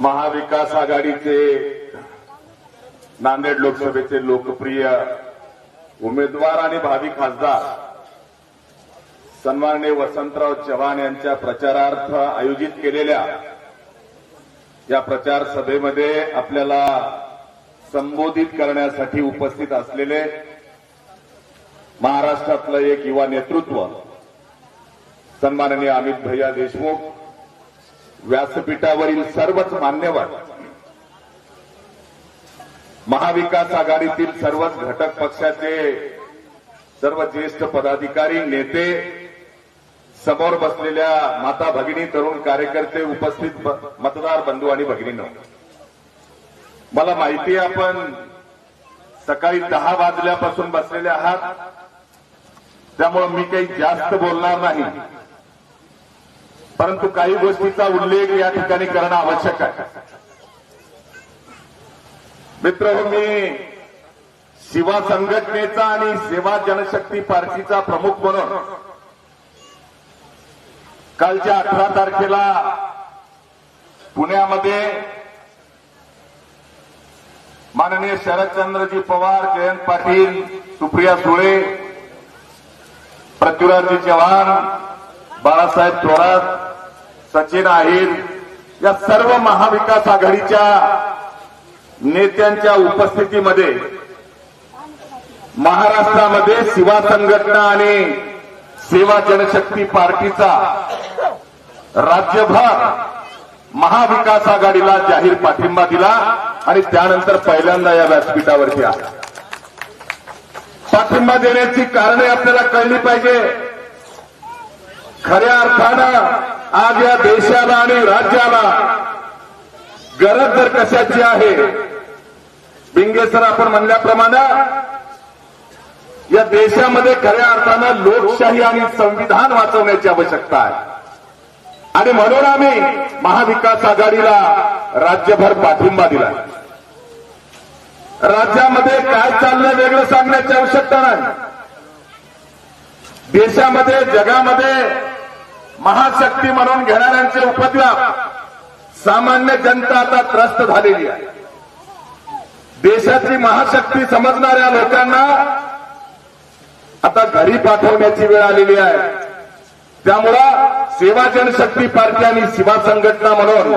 महाविकास आघाडीचे नांदेड लोकसभेचे लोकप्रिय उमेदवार आणि भावी खासदार सन्माननीय वसंतराव चव्हाण यांच्या प्रचारार्थ आयोजित केलेल्या या प्रचार सभेमध्ये आपल्याला संबोधित करण्यासाठी उपस्थित असलेले महाराष्ट्रातलं एक युवा नेतृत्व सन्माननीय अमित भैया देशमुख व्यासपीठावरील सर्वच मान्यवर महाविकास आघाडीतील सर्वच घटक पक्षाचे सर्व ज्येष्ठ पदाधिकारी नेते समोर बसलेल्या माता भगिनी तरुण कार्यकर्ते उपस्थित मतदार बंधू आणि भगिनींनो मला माहिती आहे आपण सकाळी दहा वाजल्यापासून बसलेले आहात त्यामुळे मी काही जास्त बोलणार नाही. परंतु काही गोष्टीचा उल्लेख या ठिकाणी करणं आवश्यक आहे. मित्र हो, मी शिवा संघटनेचा आणि सेवा जनशक्ती पार्टीचा प्रमुख म्हणून कालच्या अठरा तारखेला पुण्यामध्ये माननीय शरदचंद्रजी पवार जयंत पाटील सुप्रिया सुळे पृथ्वीराजजी चव्हाण बाळासाहेब थोरात सचिन आहिर या सर्व महाविकास आघाडीच्या नेत्यांच्या उपस्थितीमध्ये महाराष्ट्रामध्ये सेवा संघटना आणि सेवा जनशक्ती पार्टीचा राज्यभर महाविकास आघाडीला जाहीर पाठिंबा दिला आणि त्यानंतर पहिल्यांदा या व्यासपीठावरती आला. पाठिंबा देण्याची कारणे आपल्याला कळली पाहिजे. खऱ्या अर्थानं आज या देशाला आणि राज्याला गरज जर कशाची आहे बिंगेसर आपण म्हणल्याप्रमाणे या देशामध्ये खऱ्या अर्थानं लोकशाही आणि संविधान वाचवण्याची आवश्यकता आहे. आणि म्हणून आम्ही महाविकास आघाडीला राज्यभर पाठिंबा दिला. राज्यामध्ये काय चाललं वेगळं सांगण्याची आवश्यकता नाही. देशामध्ये जगामध्ये महाशक्ती म्हणून घेणाऱ्यांचे उपद्व्याप सामान्य जनता आता त्रस्त झालेली आहे. देशाची महाशक्ती समजणाऱ्या लोकांना आता घरी पाठवण्याची वेळ आलेली आहे. त्यामुळं सेवा जनशक्ती पार्टी आणि शिवा संघटना म्हणून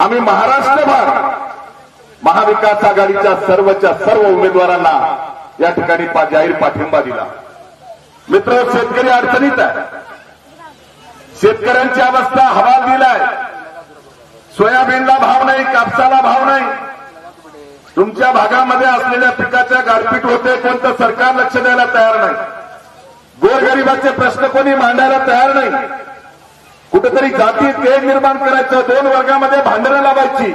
आम्ही महाराष्ट्रभर महाविकास आघाडीच्या सर्वच्या सर्व उमेदवारांना या ठिकाणी पा- जाहीर पाठिंबा दिला. मित्र शेतकरी अडचणीत आहे. शेतकऱ्यांची अवस्था हवाल दिलाय. सोयाबीनला भाव नाही कापसाला भाव नाही. तुमच्या भागामध्ये असलेल्या पिकाच्या गारपीट होते कोणतं सरकार लक्ष द्यायला तयार नाही. गोरगरिबाचे प्रश्न कोणी मांडायला तयार नाही. कुठेतरी जाती तेढ निर्माण करायचं दोन वर्गामध्ये भांडणं लावायची.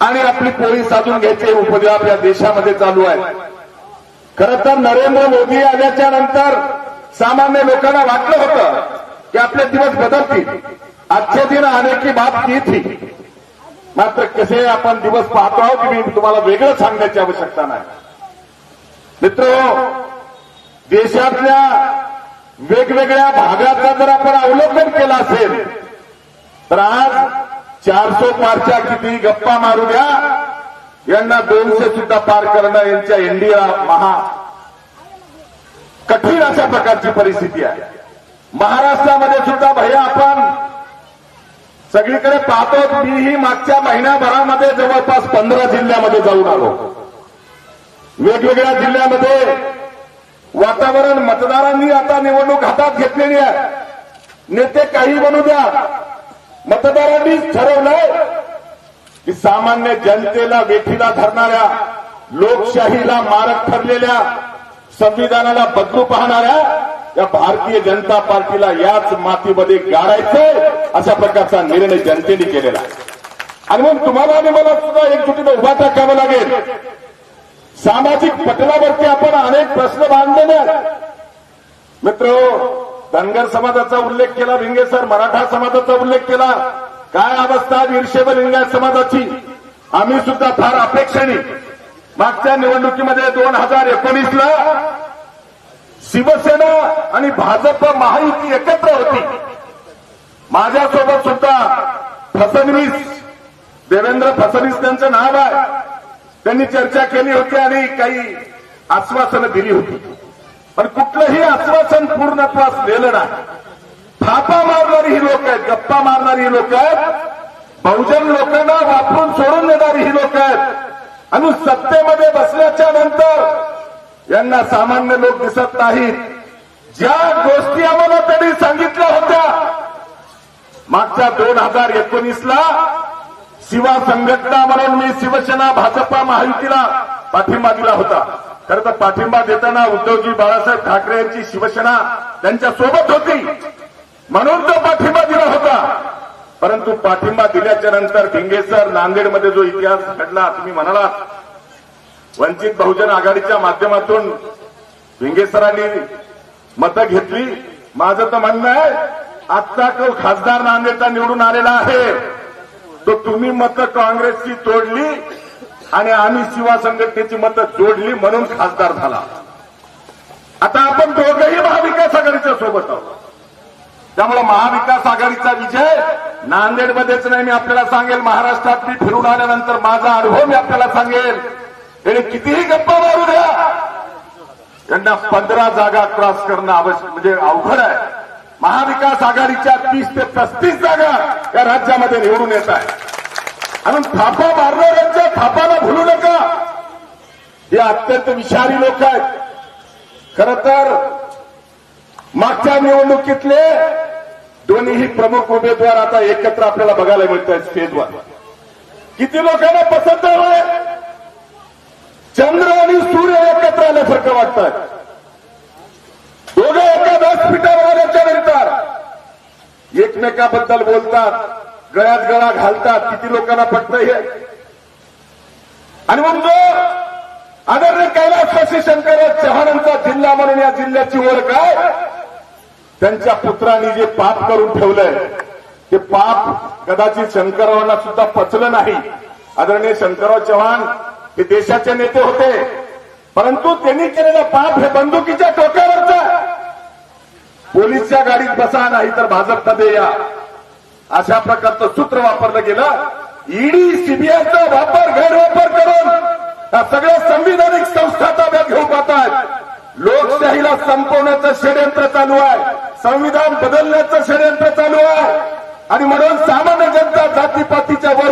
आणि आपली पोळी साधून घ्यायचे उपद्व्याप या देशामध्ये चालू आहे. खरं तर नरेंद्र मोदी आल्याच्यानंतर सामान्य लोकांना वाटलं होतं कि आपले दिवस बदलतील आजचे दिन आने की बात की मात्र कसे आपण दिवस पाहतो हो आहोत मी तुम्हाला वेगळं सांगण्याची आवश्यकता नाही। मित्र देशातल्या वेगवेगळ्या भागाचा जर आपण अवलोकन केलं असेल तर आज चारशे पारच्या किती गप्पा मारू द्या. यांना दोनशे सुद्धा पार करणं यांच्या इंडिया महा कठीण अशा प्रकारची परिस्थिती आहे. महाराष्ट्रामध्ये सुद्धा भैया आपण सगळीकडे पाहतो मीही मागच्या महिन्याभरामध्ये जवळपास पंधरा जिल्ह्यामध्ये जाऊन आलो. वेगवेगळ्या जिल्ह्यामध्ये वातावरण मतदारांनी आता निवडणूक हातात घेतलेली आहे. नेते काही बनू द्या. मतदारांनीच ठरवलंय की सामान्य जनतेला वेठीला धरणाऱ्या लोकशाहीला मारक ठरलेल्या संविधानाला बदलू पाहणाऱ्या या भारतीय जनता पार्टीला याच मातीमध्ये गाडायचंय अशा प्रकारचा निर्णय जनतेने केलेला आणि मग तुम्हाला आणि मला सुद्धा एकजुटीने उभा टाकावं लागेल. सामाजिक पटलावरती आपण अनेक प्रश्न बांधलेले आहेत. मित्र धनगर समाजाचा उल्लेख केला भिंगे सर मराठा समाजाचा उल्लेख केला. काय अवस्था ईर्षेवर लिंगायत समाजाची? आम्ही सुद्धा फार अपेक्षेने मागच्या निवडणुकीमध्ये दोन हजार एकोणीसला शिवसेना आणि भाजप महायुती एकत्र होती. माझ्यासोबत सुद्धा फसवणीस त्यांचं नाव आहे. त्यांनी चर्चा केली होती आणि काही आश्वासनं दिली होती. पण कुठलंही आश्वासन पूर्णत्वास नेलं नाही. थापा मारणारी ही लोक आहेत गप्पा मारणारी ही लोक आहेत. बहुजन लोकांना वापरून सोडून देणारी ही लोक आहेत. आणि सत्तेमध्ये बसल्याच्या नंतर यांना सामान्य लोक दिसत नाहीत. ज्या गोष्टी आम्हाला त्यांनी सांगितल्या होत्या मागच्या दोन हजार एकोणीसला शिवा संघटना म्हणून मी शिवसेना भाजपा महायुतीला पाठिंबा दिला होता. खरं तर पाठिंबा देताना उद्धवजी बाळासाहेब ठाकरे यांची शिवसेना त्यांच्यासोबत होती. म्हणून तो पाठिंबा दिला होता. परंतु पाठिंबा दिल्याच्या नंतर भिंगेसर नांदेडमध्ये जो इतिहास घडला तुम्ही म्हणाला वंचित बहुजन आघाडीच्या माध्यमातून भिंगेसरांनी मतं घेतली. माझं तर म्हणणं आहे आता तो खासदार नांदेडचा निवडून आलेला आहे. तो तुम्ही मतं काँग्रेसची तोडली आणि आम्ही शिवा संघटनेची मतं जोडली म्हणून खासदार झाला. आता आपण दोघंही महाविकास आघाडीच्या सोबत आहोत. त्यामुळे महाविकास आघाडीचा विजय नांदेडमध्येच नाही मी आपल्याला सांगेल. महाराष्ट्रात मी फिरून आल्यानंतर माझा अनुभव मी आपल्याला सांगेल. त्याने कितीही गप्पा मारू द्या त्यांना पंधरा जागा क्रॉस करणं आवश्यक म्हणजे अवघड आहे महाविकास आघाडीच्या तीस ते पस्तीस जागा या राज्यामध्ये निवडून येत आहे म्हणून थापा मारणाऱ्यांच्या थापाला भुलू नका हे अत्यंत विषारी लोक आहेत खर तर मागच्या निवडणुकीतले दोन्हीही प्रमुख उमेदवार आता एकत्र आपल्याला बघायला मिळत आहेत स्टेजवर किती लोकांना पसंत आहे चंद्र आणि सूर्य एकत्र आल्यासारखं वाटतात दोघं एका व्यासपीठावर आल्याच्यानंतर एकमेकाबद्दल बोलतात गळ्यात गळा घालतात किती लोकांना पटत हे. आणि मग जो आदरणीय कैलास शंकर चव्हाणांचा जिल्हा म्हणून या जिल्ह्याची ओळख आहे त्यांच्या पुत्रांनी जे पाप करून ठेवलंय ते पाप कदाचित शंकररावांना सुद्धा पचलं नाही. आदरणीय शंकरराव चव्हाण ते देशाचे नेते होते. परंतु त्यांनी केलेलं पाप हे बंदुकीच्या टोक्यावरचं पोलीसच्या गाडीत बसा नाही तर भाजपमध्ये या. अशा प्रकारचं सूत्र वापरलं गेलं. ईडी सीबीआयचा वापर गैरवापर करून या सगळ्या संविधानिक संस्था ताब्यात घेऊ पाहतात लोकशाहीला संपवण्याचं षडयंत्र चालू आहे. संविधान बदलण्याचं षडयंत्र चालू आहे. आणि म्हणून सामान्य जनता जातीपातीच्या वर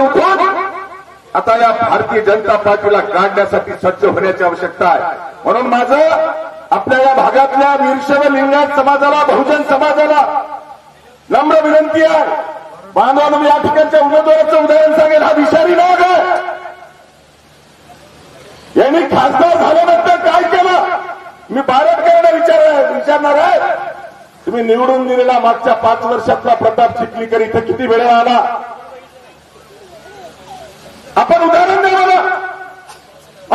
आता या भारतीय जनता पार्टीला काढण्यासाठी सज्ज होण्याची आवश्यकता आहे. म्हणून माझं आपल्या या भागातल्या वीरशैव लिंगायत समाजाला बहुजन समाजाला नम्र विनंती आहे. बांधवांना मी या ठिकाणच्या उमेदवाराचं उदाहरण सांगेल हा विषारी नाग आहे. यांनी खासदार झाल्यानंतर काय केलं? मी बारटकरांना विचार विचारणार आहे. तुम्ही निवडून दिलेला मागच्या पाच वर्षातला प्रताप चिखलीकर इथं किती वेळेला आला? आपण उदाहरण द्या मला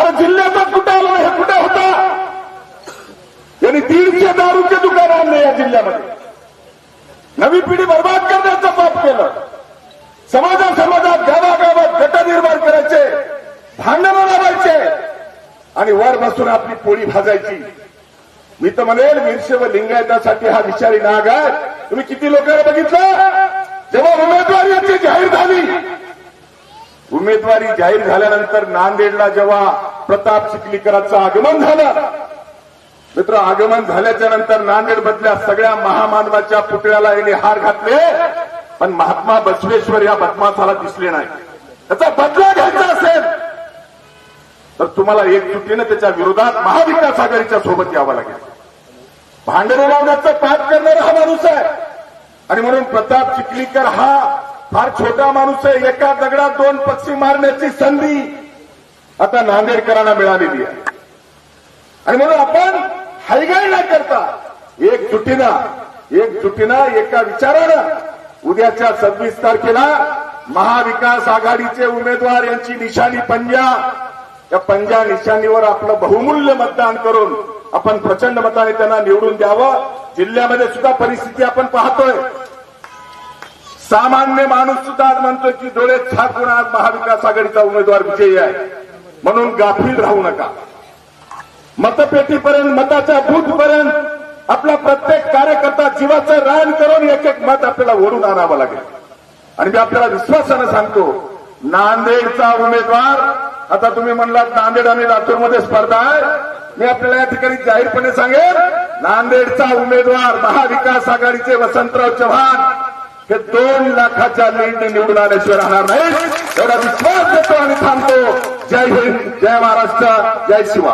अरे जिल्ह्याचा कुठं आलो हे कुठं होता? यांनी दीडशे दारूचे दुकान आणले या जिल्ह्यामध्ये. नवी पिढी बर्बाद करण्याचं पाप केलं. समाजा समाजात गावागावात गट निर्माण करायचे भांडणं लावायचे आणि वर बसून आपली पोळी भाजायची. मी तर म्हणेल मिरशे व लिंगायतासाठी हा विचारी नाग आहे. तुम्ही किती लोकांना बघितलं? जेव्हा उमेदवारी उमेदवारी जाहीर झाल्यानंतर नांदेडला जेव्हा प्रताप चिखलीकरांचं आगमन झालं मित्र आगमन झाल्याच्यानंतर नांदेड मधल्या सगळ्या महामानवाच्या पुतळ्याला यांनी हार घातले पण महात्मा बसवेश्वर या बदमासाला दिसले नाही. त्याचा बदला घ्यायचा असेल तर तुम्हाला एक एकजुटीनं त्याच्या विरोधात महाविकास आघाडीच्या सोबत यावं लागेल. भांडण लावण्याचं पाप करणारा हा माणूस आहे. आणि म्हणून प्रताप चिखलीकर हा फार छोटा माणूस आहे. एका दगडात दोन पक्षी मारण्याची संधी आता नांदेडकरांना मिळालेली आहे. आणि म्हणून आपण हायगाय न करता एकजुटीनं एकजुटीनं एका विचारानं उद्याच्या सव्वीस तारखेला महाविकास आघाडीचे उमेदवार यांची निशाणी पंजा या पंजा निशाणीवर आपलं बहुमूल्य मतदान करून आपण प्रचंड मताने त्यांना निवडून द्यावं. जिल्ह्यामध्ये सुद्धा परिस्थिती आपण पाहतोय. सामान्य माणूस सुद्धा आज म्हणतोय की डोळे झाकून आज महाविकास आघाडीचा उमेदवार विजयी आहे. म्हणून गाफील राहू नका. मतपेटीपर्यंत मताच्या बूथपर्यंत आपला प्रत्येक कार्यकर्ता जीवाचं रान करून एक एक मत आपल्याला ओढून आणावं लागेल. आणि मी आपल्याला विश्वासानं सांगतो नांदेडचा उमेदवार आता तुम्ही म्हणलात नांदेड आणि लातूरमध्ये स्पर्धा आहे. मी आपल्याला या ठिकाणी जाहीरपणे सांगेन नांदेडचा उमेदवार महाविकास आघाडीचे वसंतराव चव्हाण हे दोन लाखाच्या लीडने निवडून आल्याशिवाय राहणार नाही. एवढा विश्वास देतो आणि थांबतो. जय हिंद जय महाराष्ट्र जय शिवा.